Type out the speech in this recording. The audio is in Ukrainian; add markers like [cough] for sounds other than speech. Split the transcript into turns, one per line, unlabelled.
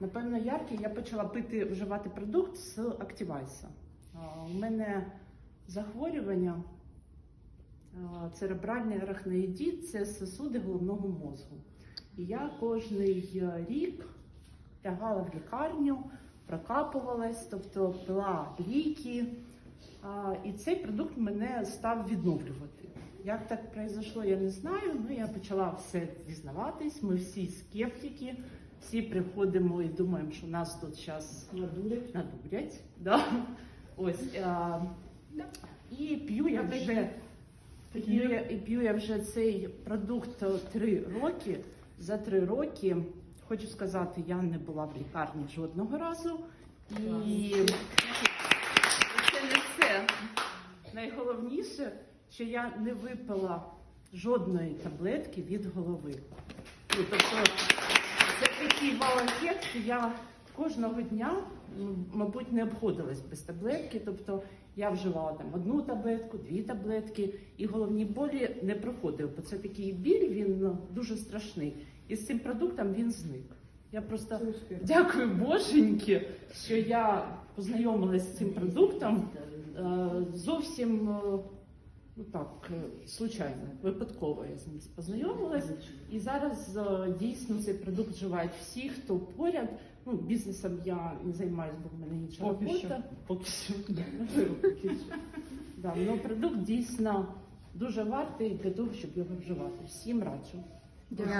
Напевно, яркий я почала пити вживати продукт з Активайса. У мене захворювання церебральний арахноїдіт це сосуди головного мозку. І я кожний е, рік лягала в лікарню, прокапувалась, тобто пила ліки. І цей продукт мене став відновлювати. Як так произошло, я не знаю. Ну я почала все дізнаватись. Ми всі скептики, всі приходимо і думаємо, що нас тут зараз
Надурять.
надурять. Да? Ось а, і п'ю я вже п'ю я, п'ю я вже цей продукт е, три роки. За три роки хочу сказати, я не була в лікарні жодного разу. І це не все. Найголовніше, що я не випила жодної таблетки від голови. Ну, тобто, це такий вау-ефект, що я кожного дня, мабуть, не обходилась без таблетки. Тобто я вживала там одну таблетку, дві таблетки, і головні болі не проходив, бо це такий біль, він ну, дуже страшний. І з цим продуктом він зник. Я просто дякую Боженьки, що я познайомилася з цим продуктом е, зовсім е, ну так, е, случайно, випадково я з ним познайомилась. І зараз е, дійсно цей продукт вживають всі, хто поряд. Ну, бізнесом я не займаюся, бо в мене інша
Поки
робота. Що. [laughs] Поки що. Да, ну, продукт дійсно дуже вартий для того, щоб його вживати. Всім раджу.